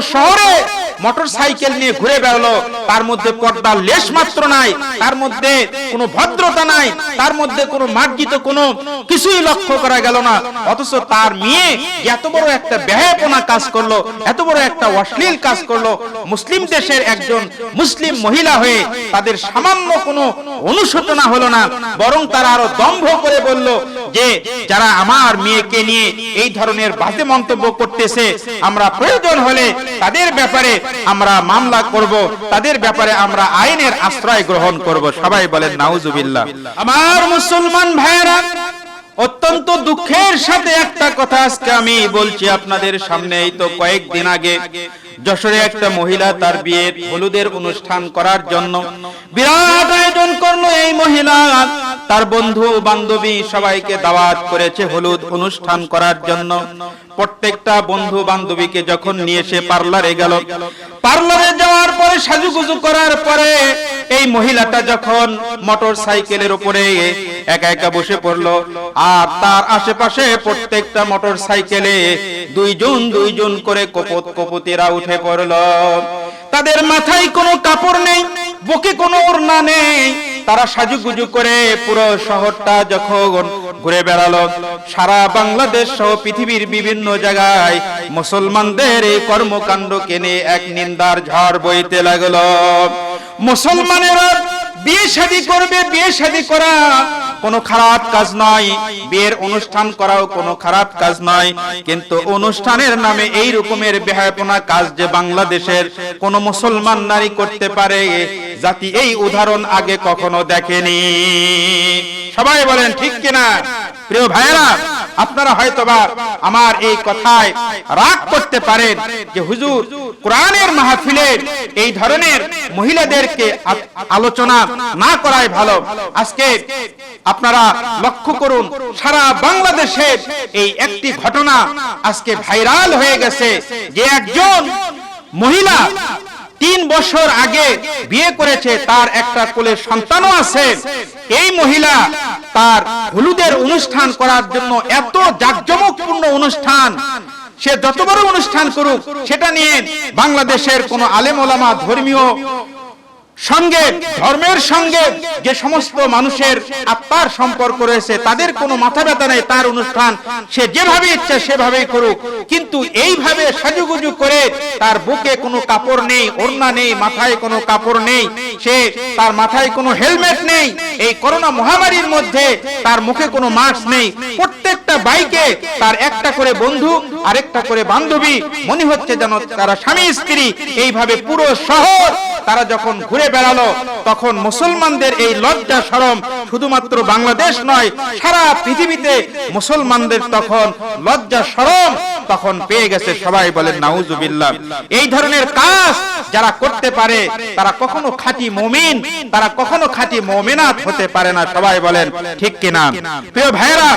শহরে motor cycle নিয়ে ঘুরে বেড়ালো। তার মধ্যে পর্দার লেশ মাত্র নাই। তার মধ্যে কোনো ভদ্রতা নাই। তার মধ্যে কোনো মার্জিত কোনো কিছুই লক্ষ্য করা গেল না। অথচ তার মেয়ে এত বড় একটা ব্যয়পনা কাজ করল, এত বড় একটা অশ্লীল কাজ করল। মুসলিম দেশের একজন মুসলিম মহিলা হয়ে তাদের সামান্য কোনো অনুশোচনা হলো না। বরং তারা আরও দম্ভ করে বলল যে, যারা আমার মেয়েকে নিয়ে এই ধরনের বাজে মন্তব্য করতেছে, আমরা প্রয়োজন হলে তাদের ব্যাপারে আমরা মামলা করব তাদের ব্যাপারে আমরা আইনের আশ্রয় গ্রহণ করব। সবাই বলেন নাউজুবিল্লাহ। আমার মুসলমান ভাইরা অত্যন্ত দুঃখের সাথে একটা কথা আজকে আমি বলছি আপনাদের সামনে। এই তো কয়েকদিন আগে যশোরে একটা মহিলা তার বিয়ের হলুদের অনুষ্ঠান করার জন্য বিরাট আয়োজন তার বন্ধু বান্ধবী সবাইকে দাওয়াত করেছে হলুদ অনুষ্ঠান করার জন্য। প্রত্যেকটা বন্ধু বান্ধবীকে যখন নিয়ে এসে পার্লারে গেল, পার্লারে যাওয়ার পরে সাজুগুজু করার পরে এই মহিলাটা যখন মোটর সাইকেলের উপরে একা একা বসে পড়ল, আর তার আশেপাশে প্রত্যেকটা মোটর সাইকেলে দুইজন দুইজন করে কপত কপতিরা উঠে পড়ল। তাদের মাথায় কোনো কাপড় নেই, বুকে কোনো ওড়না নেই তারা সাজুগুজু করে পুরো শহরটা যখন ঘুরে বেড়ালো, সারা বাংলাদেশ সহ পৃথিবীর বিভিন্ন জায়গায় মুসলমানদের এই কর্মকাণ্ডকে নিয়ে এক নিন্দার ঝড় বইতে লাগল। মুসলমানেরা বিয়ে শাদী করবে, বিয়ে শাদী করা কোনো খারাপ কাজ নয় বিয়ের অনুষ্ঠান করাও কোনো খারাপ কাজ নয় কিন্তু অনুষ্ঠানের নামে এই রকমের বেহায়পনা কাজ যে বাংলাদেশের কোন মুসলমান নারী করতে পারে, জাতি এই উদাহরণ আগে কখনো দেখেনি। সবাই বলেন, ঠিক কিনা? প্রিয় ভাইয়েরা আপনারা হয়তোবা আমার এই কথায় রাগ করতে পারেন যে হুজুর কোরআনের মাহফিলে এই ধরনের মহিলাদেরকে আলোচনা না করাই ভালো। আজকে আপনারা লক্ষ্য করুন, সারা বাংলাদেশের এই একটি ঘটনা আজকে ভাইরাল হয়ে গেছে যে একজন মহিলা তিন বছর আগে বিয়ে করেছে, তার একটা কোলের সন্তানও আছে। এই মহিলা তার হলুদের অনুষ্ঠান করার জন্য এত জাঁকজমকপূর্ণ অনুষ্ঠান। সে যত বড় অনুষ্ঠান করুক, সেটা নিয়ে বাংলাদেশের কোন আলেম ওলামা ধর্মীয় সঙ্গে ধর্মের সঙ্গে যে সমস্ত মানুষের আত্মার সম্পর্ক রয়েছে তাদের কোনো মাথা ব্যথা নেই তার অনুষ্ঠান সে যেভাবে ইচ্ছা সেভাবেই করুক। কিন্তু এইভাবে সাজুগুজু করে তার বুকে কোনো কাপড় নেই ওড়না নেই মাথায় কোনো কাপড় নেই সে তার মাথায় কোনো হেলমেট নেই এই করোনা মহামারীর মধ্যে তার মুখে কোনো মাস্ক নেই প্রত্যেকটা বাইকে তার একটা করে বন্ধু আরেকটা করে বান্ধবী মনে হচ্ছে যেন তারা স্বামী স্ত্রী এইভাবে পুরো শহর তারা যখন ঘুরে বেড়ালো, তখন মুসলমানদের এই লজ্জা সরম শুধুমাত্র বাংলাদেশ নয়, সারা পৃথিবীতে মুসলমানদের তখন লজ্জা সরম তখন পেয়ে গেছে সবাই বলেন, নাউজুবিল্লাহ। এই ধরনের কাজ যারা করতে পারে, তারা কখনো খাঁটি মমিন, তারা কখনো খাঁটি মমিনাত হতে পারে না, সবাই বলেন, ঠিক কিনা? প্রিয় ভাইয়েরা,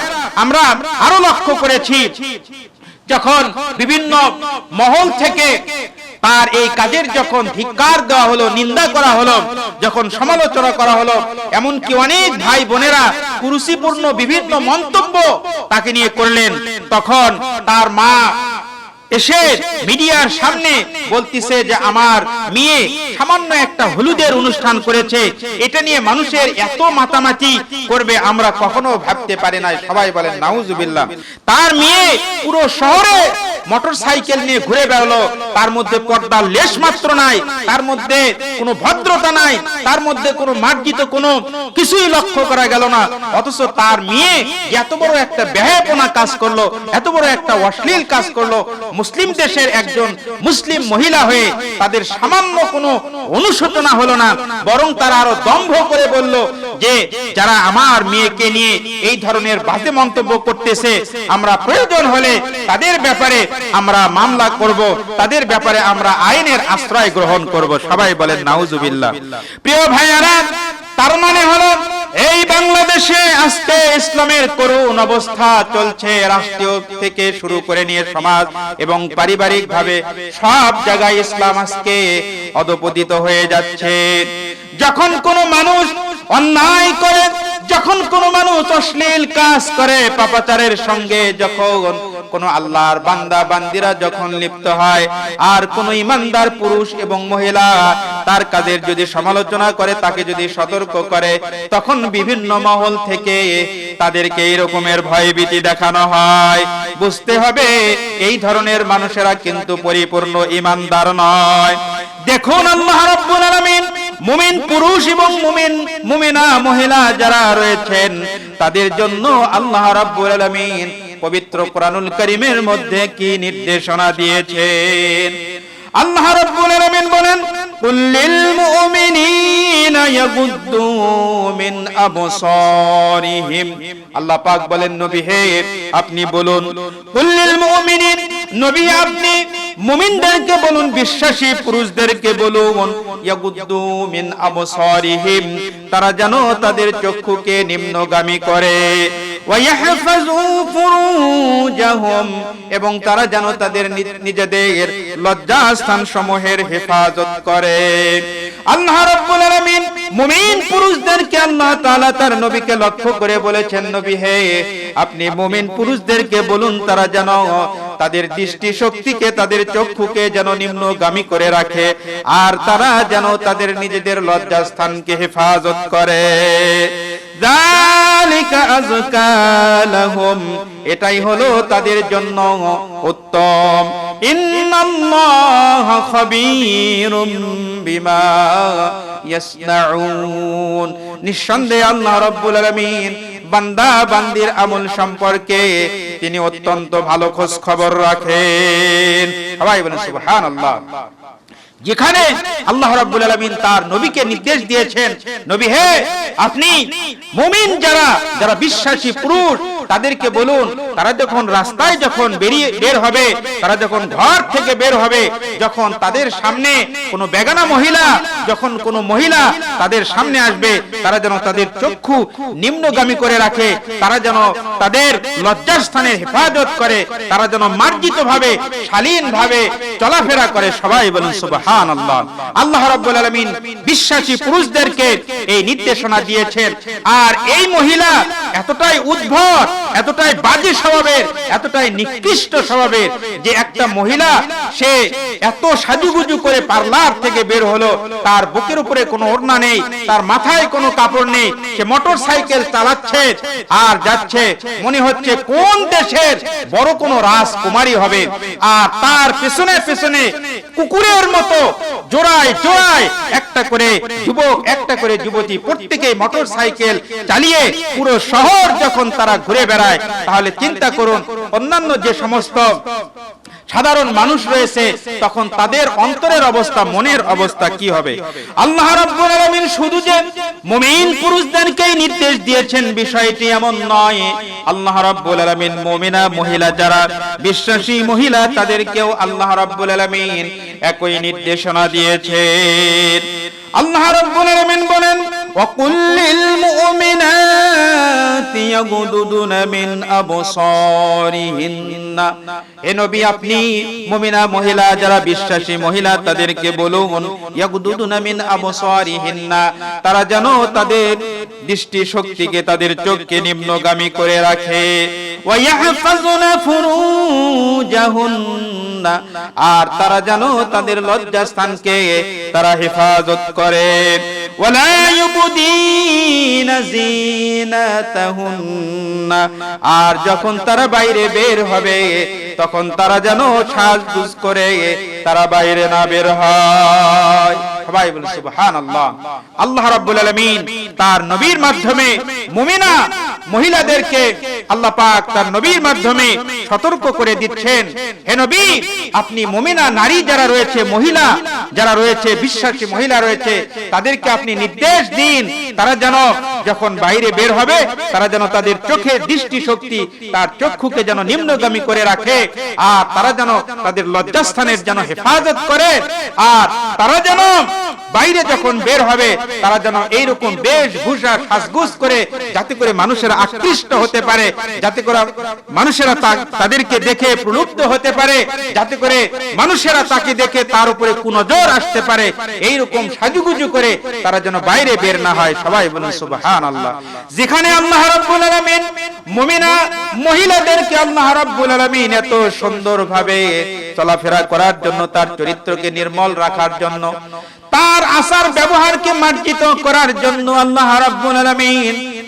আমরা আরও লক্ষ্য করেছি, যখন বিভিন্ন মহল থেকে তার এই কাজের যখন ধিক্কার দেওয়া হলো, নিন্দা করা হলো, যখন সমালোচনা করা হলো, এমনকি অনেক ভাই বোনেরা কুরুচিপূর্ণ বিভিন্ন মন্তব্য তাকে নিয়ে করলেন। তখন তার মা এসে মিডিয়ার সামনে বলতিছে যে, আমার মেয়ে সামান্য একটা হলুদের অনুষ্ঠান করেছে। এটা নিয়ে মানুষের এত মাতামাতি করবে আমরা কখনো ভাবতে পারি না সবাই বলেন, নাউজুবিল্লাহ। তার মেয়ে পুরো শহরে মোটর সাইকেল নিয়ে ঘুরে বেড়ালো। তার মধ্যে পর্দার লেশ মাত্র নাই। তার মধ্যে কোনো ভদ্রতা নাই। তার মধ্যে কোনো মার্জিত কোনো কিছুই লক্ষ্য করা গেল না। অথচ তার মেয়ে এত বড় একটা ব্যয়পনা কাজ করল, এত বড় একটা অশ্লীল কাজ করল। মুসলিম দেশের একজন মুসলিম মহিলা হয়ে তাদের সামান্য কোনো অনুশোচনা হলো না। বরং তারা আরও দম্ভ করে বলল যে, যারা আমার মেয়েকে নিয়ে এই ধরনের বাজে মন্তব্য করতেছে, আমরা প্রয়োজন হলে তাদের ব্যাপারে আমরা মামলা করব, তাদের ব্যাপারে আমরা আইনের আশ্রয় গ্রহণ করব। সবাই বলেন, নাউজুবিল্লাহ। প্রিয় ভাইয়ারা, তার মানে হলো, এই বাংলাদেশে আজকে ইসলামের করুণ অবস্থা চলছে, রাষ্ট্রীয় থেকে শুরু করে নিয়ে সমাজ এবং পারিবারিক ভাবে সব জায়গায় ইসলাম আজকে অধপতিত হয়ে যাচ্ছে। যখন কোনো মানুষ অন্যায় করে যখন কোন মানুষ অশ্লীল কাজ করে, পাপাচারের সঙ্গে যখন কোন আল্লাহর বান্দা, বান্দিরা যখন লিপ্ত হয়, আর কোন ইমানদার পুরুষ এবং মহিলা তার কাজের যদি সমালোচনা করে, তাকে যদি সতর্ক করে, তখন বিভিন্ন মহল থেকে তাদেরকে এই রকমের ভয়ভীতি দেখানো হয়। বুঝতে হবে, এই ধরনের মানুষেরা কিন্তু পরিপূর্ণ ইমানদার নয়। দেখুন আল্লাহ রাব্বুল আলামিন মুমিন পুরুষ এবং মুমিন মুমিনা মহিলা যারা রয়েছেন তাদের জন্য আল্লাহ রাব্বুল আলামিন পবিত্র কোরআনুল কারীমের মধ্যে কি নির্দেশনা দিয়েছেন? আল্লাহ রাব্বুল আলামিন বলেন কুল্লিল মুমিনিনা ইয়াগুদ্দু মিন আবসারিহিম। আল্লাহ পাক বলেন নবী হে আপনি বলুন কুল্লিল মুমিনিন নবী আপনি মুমিনদেরকে বলুন, বিশ্বাসী পুরুষদেরকে বলুন, ইয়াগুদ্দু মিন আবসারিহিম, তারা যেন তাদের চক্ষুকে নিম্নগামী করে। এবং তারা যেন তাদের নিজেদের লজ্জাস্থান সমূহের হেফাজত করে। আল্লাহ রাব্বুল আলামিন মুমিন পুরুষদেরকে আল্লাহ তাআলা তার নবীকে লক্ষ্য করে বলেছেন, নবী হে, আপনি মুমিন পুরুষদেরকে বলুন, তারা যেন তাদের দৃষ্টি শক্তিকে তাদের চক্ষুকে যেন নিম্নগামী করে রাখে আর তারা যেন তাদের নিজেদের লজ্জাস্থানকে হেফাজত করে। এটাই হলো তাদের জন্য উত্তম। নিঃসন্দেহে আল্লাহ রাব্বুল আলামিন বান্দা বান্দির আমল সম্পর্কে তিনি অত্যন্ত ভালো খোঁজ খবর রাখেন। সবাই বলেন, সুবহানাল্লাহ। যেখানে আল্লাহ রাব্বুল আলামিন তার নবীকে নির্দেশ দিয়েছেন, নবী হে, আপনি মুমিন যারা যারা বিশ্বাসী পুরুষ তাদেরকে বলুন তারা যখন রাস্তায় যখন বেরিয়ে বের হবে তারা যখন ঘর থেকে বের হবে যখন তাদের সামনে কোনো বেগানা মহিলা যখন কোনো মহিলা তাদের সামনে আসবে তারা যেন তাদের চক্ষু নিম্নগামী করে রাখে তারা যেন তাদের লজ্জাস্থানের হেফাজত করে তারা যেন মার্জিত ভাবে শালীন ভাবে চলাফেরা করে সবাই বলুন সুবহানাল্লাহ। আল্লাহ রাব্বুল আলামিন বিশ্বাসী পুরুষদেরকে এই নির্দেশনা দিয়েছেন। আর এই মহিলা এতটাই উদ্ভট এতটাই বাজে স্বভাবের এতটাই নিকৃষ্ট স্বভাবের যে একটা মহিলা সে এত সাজুগুজু করে পার্লার থেকে বের হলো, তার বুকের উপরে কোনো ওড়না নেই, তার মাথায় কোনো কাপড় নেই, সে মোটর সাইকেল চালাচ্ছে আর যাচ্ছে। মনে হচ্ছে কোন দেশের বড় কোনো রাজকুমারী হবে। আর তার পেছনে পেছনে কুকুরের মতো জোড়ায় জোড়ায় একটা করে যুবক, একটা করে যুবতী প্রত্যেকেই মোটর সাইকেল চালিয়ে পুরো শহর যখন তারা ঘুরে বেড়ায়, তাহলে চিন্তা করুন, অন্যান্য যে সমস্ত সাধারণ মানুষ রয়েছে, তখন তাদের অন্তরের অবস্থা, মনের অবস্থা কি হবে? আল্লাহ রাব্বুল আলামিন শুধু যে মুমিন পুরুষদেরকেই নির্দেশ দিয়েছেন, বিষয়টি এমন নয়। আল্লাহ রব্বুল আলামিন মুমিনা মহিলা যারা বিশ্বাসী মহিলা, তাদেরকেও আল্লাহ রব্বুল আলামিন একই নির্দেশনা দিয়েছেন। আল্লাহ রব্বুল আলামিন বলেন, ওয়া কুল্লিল يغضضن من أبصارهن হে নবী আপনি মুমিনা মহিলা যারা বিশ্বাসী মহিলা তাদেরকে বলুন ইয়াগদুদুনা মিন আবসারিহিন্না তারা যেন তাদের দৃষ্টি শক্তিকে তাদের চোখকে নিম্নগামী করে রাখে ওয়াইয়াহফাজুনা ফুরুজাহুন্না আর তারা যেন তাদের লজ্জাস্থানকে তারা হেফাজত করে ওয়ালা ইউবদিনা জিনাতাহুন্না আর যখন তারা বাইরে বের হবে তখন তারা যেন সাজগুজ করে তারা বাইরে না বের হয়। সবাই বলে, সুবহানাল্লাহ। আল্লাহ রাব্বুল আলামিন তার নবীর মাধ্যমে মুমিনা মহিলাদেরকে আল্লাহ পাক তার নবীর মাধ্যমে সতর্ক করে দিচ্ছেন। হে নবী, আপনি মুমিনা নারী যারা রয়েছে, মহিলা যারা রয়েছে, বিশ্বাসী মহিলা রয়েছে, তাদেরকে আপনি নির্দেশ দিন। তারা যেন যখন বাইরে বের হবে, তারা যেন তাদের চোখে দৃষ্টি শক্তি তার চক্ষুকে যেন নিম্নগামী করে রাখে। আর তারা যেন তাদের লজ্জাস্থানের যেন হেফাজত করে। আর তারা যেন বাইরে যখন বের হবে, তারা যেন এইরকম বেশ ভূষা সাজগুজ করে যাতে করে মানুষেরা আকৃষ্ট হতে পারে, যাতে করে মানুষেরা তাদেরকে দেখে প্রলুব্ধ হতে পারে, যাতে করে মানুষেরা তাকে দেখে তার উপরে কুনজর আসতে পারে। এইরকম সাজুগুজু করে তারা যেন বাইরে বের না হয়। সবাই বলুন সুবহান আল্লাহ যেখানে আল্লাহ রাব্বুল আলামিন, মুমিনা মহিলাদেরকে আল্লাহ রাব্বুল আলামিন এত সুন্দরভাবে চলাফেরা করার জন্য, তার চরিত্রকে নির্মল রাখার জন্য, তার আচার ব্যবহারকে মার্জিত করার জন্য আল্লাহ রাব্বুল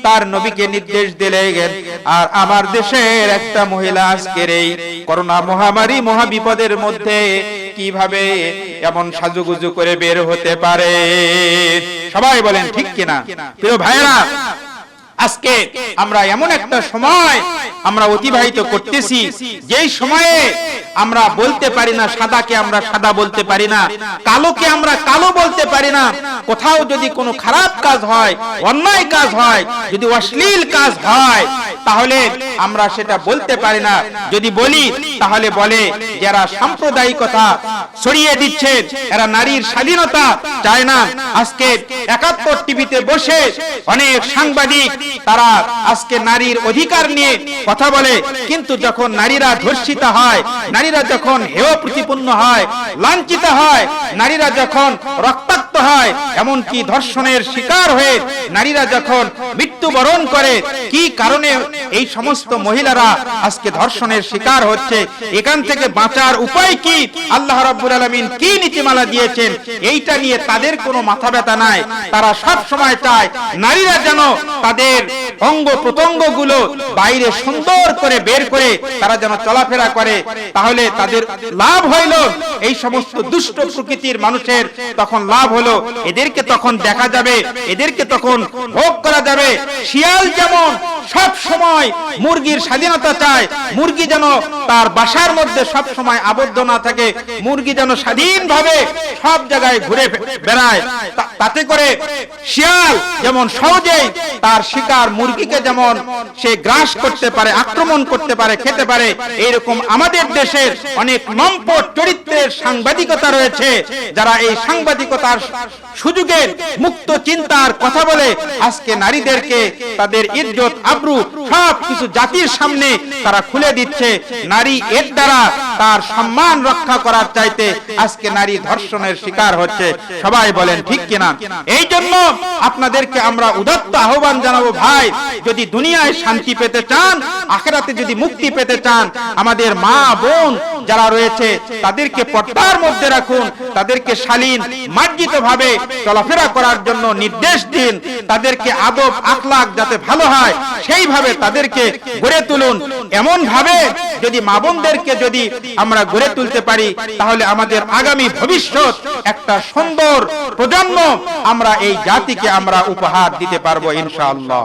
তার নবীকে নির্দেশ দিলেন। আর আমার দেশের একটা মহিলা আজকের এই করোনা মহামারী, মহাবিপদের মধ্যে কীভাবে এমন সাজুগুজু করে বের হতে পারে? সবাই বলেন, ঠিক কিনা? প্রিয় ভাইরা আজকে আমরা এমন একটা সময় আমরা অতিবাহিত করতেছি, যেই সময়ে আমরা বলতে পারি না, সাদাকে আমরা সাদা বলতে পারি না, কালোকে আমরা কালো বলতে পারি না। কোথাও যদি কোনো খারাপ কাজ হয়, অন্যায় কাজ হয়, যদি অশ্লীল কাজ হয়, তাহলে আমরা সেটা বলতে পারি না। যদি বলি, তাহলে বলে যারা সাম্প্রদায়িকতা ছড়িয়ে দিচ্ছে, এরা নারীর স্বাধীনতা চায় না। আজকে একাত্তর টিভিতে বসে অনেক সাংবাদিক তারা আজকে নারীর অধিকার নিয়ে কথা বলে। কিন্তু যখন নারীরা ধর্ষিতা হয়, নারীরা যখন হেয় প্রতিপন্ন হয়, লাঞ্ছিত হয়, নারীরা যখন রক্তাক্ত হয়, এমনকি ধর্ষণের শিকার হয়ে নারীরা যখন মৃত্যুবরণ করে, কি কারণে এই সমস্ত মহিলারা আজকে ধর্ষণের শিকার হচ্ছে? এখান থেকে বাঁচার উপায় কি? আল্লাহ রাব্বুল আলামিন কি নীতিমালা দিয়েছেন? এইটা নিয়ে তাদের কোনো মাথা ব্যথা নাই। তারা সব সময় চায় নারীরা যেন তাদের অঙ্গ প্রত্যঙ্গগুলো বাইরে সুন্দর করে বের করে তারা যেন চলাফেরা করে। তাহলে তাদের লাভ হইল। এই সমস্ত দুষ্ট প্রকৃতির মানুষের তখন লাভ হলো, এদেরকে তখন দেখা যাবে, এদেরকে তখন ভোগ করা যাবে। শিয়াল যেমন সব সময় মুরগির স্বাধীনতা চায়, মুরগি যেন তার বাসার মধ্যে সব সময় আবদ্ধ না থাকে, মুরগি যেন স্বাধীনভাবে সব জায়গায় ঘুরে বেড়ায়। তাতে করে শিয়াল যেমন সহজেই তার শিকার মুরগিকে যেমন সে গ্রাস করতে পারে, আক্রমণ করতে পারে, খেতে পারে, এইরকম আমাদের দেশের অনেক নম্পট চরিত্রের সাংবাদিকতা রয়েছে, যারা এই সাংবাদিকতার সুযোগের মুক্ত চিন্তার কথা বলে আজকে নারীদেরকে তাদের ইজ্জত, আব্রু সব কিছু জাতির সামনে তারা খুলে দিচ্ছে। নারী এর দ্বারা তার সম্মান রক্ষা করার চাইতে আজকে নারী ধর্ষণের শিকার হচ্ছে। সবাই বলেন, ঠিক কিনা? এই জন্য আপনাদেরকে আমরা উদত্ত আহ্বান জানাব, ভাই, যদি দুনিয়ায় শান্তি পেতে চান, আখেরাতে যদি মুক্তি পেতে চান, আমাদের মা, বোন যারা রয়েছে তাদেরকে পর্দার মধ্যে রাখুন তাদেরকে শালীন মার্জিত ভাবে চলাফেরা করার জন্য নির্দেশ দিন তাদেরকে আদব আখলাক যাতে ভালো হয় সেইভাবে তাদেরকে গড়ে তুলুন। এমন ভাবে যদি মা বোনদেরকে যদি আমরা গড়ে তুলতে পারি তাহলে আমাদের আগামী ভবিষ্যৎ একটা সুন্দর প্রজন্ম আমরা এই জাতিকে আমরা উপহার দিতে পারব ইনশাআল্লাহ।